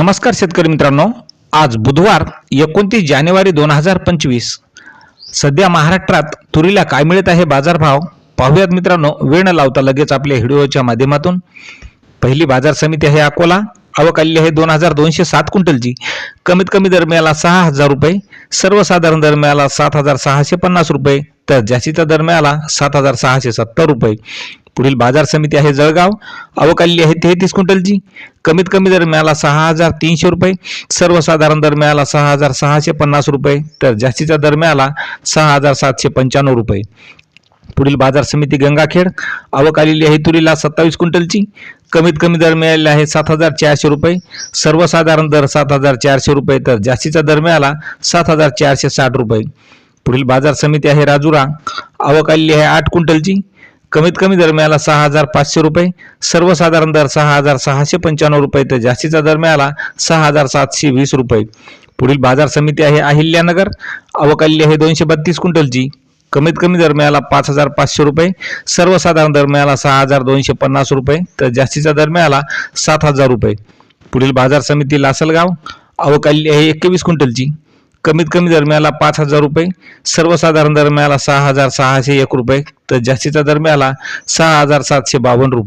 नमस्कार शेतकरी मित्रांनो. आज बुधवार एकोणतीस जानेवारी दोन हजार पंचवीस. सध्या महाराष्ट्रात तुरीला काय मिळत आहे बाजारभाव? पाहूयात मित्रांनो वेळ न लावता लगेच आपल्या व्हिडिओच्या माध्यमातून. पहिली बाजार समिती आहे अकोला. आवक आलेली आहे दोन हजार दोनशे सात क्विंटलची. कमीत कमी दर मिळाला सहा हजार रुपये सर्वसाधारण दर मिळाला सात हजार सहाशे पन्नास रुपये तर जास्तीचा दर मिळाला सात हजार सहाशे सत्तर रुपये. पुढील बाजार समिती आहे जळगाव. अवकाली आहे तेहतीस क्विंटलची. कमीत कमी दर मिळाला सहा हजार तीनशे रुपये. सर्वसाधारण दर मिळाला सहा हजार सहाशे पन्नास रुपये. तर जास्तीचा दर मिळाला सहा हजार सातशे पंच्याण्णव रुपये. पुढील बाजार समिती गंगाखेड. आवक आलेली आहे तुरीला सत्तावीस क्विंटलची. कमीत कमी दर मिळालेला आहे सात हजार चारशे रुपये. सर्वसाधारण दर सात हजार चारशे रुपये. तर जास्तीचा दर मिळाला सात हजार चारशे साठ रुपये. पुढील बाजार समिती आहे राजुरा. आवक आलेली आहे आठ क्विंटलची. कमीत कमी दरम्याला सहा हजार पाचशे रुपये. सर्वसाधारण दर सहा हजार सहाशे पंच्याण्णव रुपये तर जास्तीचा दर मिळाला सहा हजार सातशे वीस रुपये. पुढील बाजार समिती आहे अहिल्यानगर. अवकाल्य आहे दोनशे बत्तीस क्विंटलची. कमीत कमी दर मिळाला पाच हजार पाचशे रुपये. सर्वसाधारण दर मिळाला सहा हजार दोनशे पन्नास रुपये. तर जास्तीचा दर मिळाला सात हजार रुपये. पुढील बाजार समिती लासलगाव. अवकाल्य आहे एकवीस क्विंटलची. कमीत कमी दरम्याला पाच हजार रुपये सर्वसाधारण दरम्याला सहा हजार सहाशे एक रुपये तर जास्तीचा दरम्याला सहा हजार सातशे बावन्न रुपये.